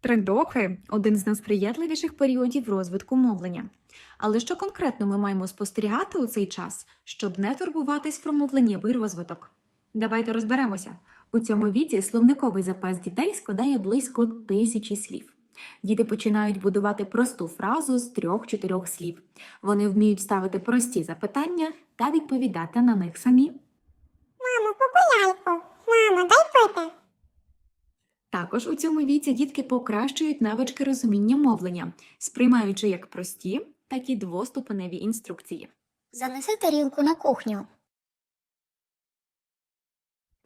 Трендохи один з найсприятливіших періодів розвитку мовлення. Але що конкретно ми маємо спостерігати у цей час, щоб не турбуватись про мовленнєвий розвиток? Давайте розберемося. У цьому віці словниковий запас дітей складає близько тисячі слів. Діти починають будувати просту фразу з трьох-чотирьох слів. Вони вміють ставити прості запитання та відповідати на них самі. Мамо, популяйку. Також у цьому віці дітки покращують навички розуміння мовлення, сприймаючи як прості, так і двоступеневі інструкції. Занеси тарілку на кухню.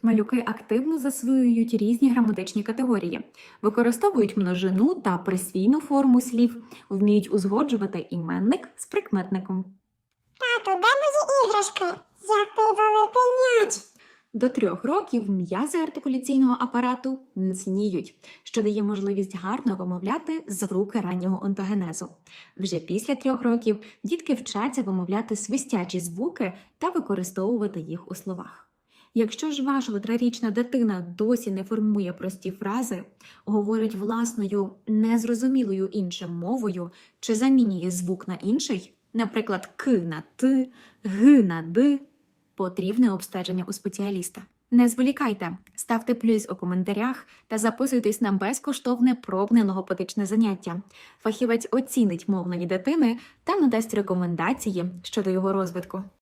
Малюки активно засвоюють різні граматичні категорії, використовують множину та присвійну форму слів, вміють узгоджувати іменник з прикметником. Тату, де мої іграшки? Який великий м'яч. До трьох років м'язи артикуляційного апарату міцніють, що дає можливість гарно вимовляти звуки раннього онтогенезу. Вже після трьох років дітки вчаться вимовляти свистячі звуки та використовувати їх у словах. Якщо ж ваша трирічна дитина досі не формує прості фрази, говорить власною незрозумілою іншим мовою чи замінює звук на інший, наприклад, к на т, г на д, потрібне обстеження у спеціаліста. Не зволікайте, ставте плюс у коментарях та записуйтесь на безкоштовне пробне логопедичне заняття. Фахівець оцінить мовної дитини та надасть рекомендації щодо його розвитку.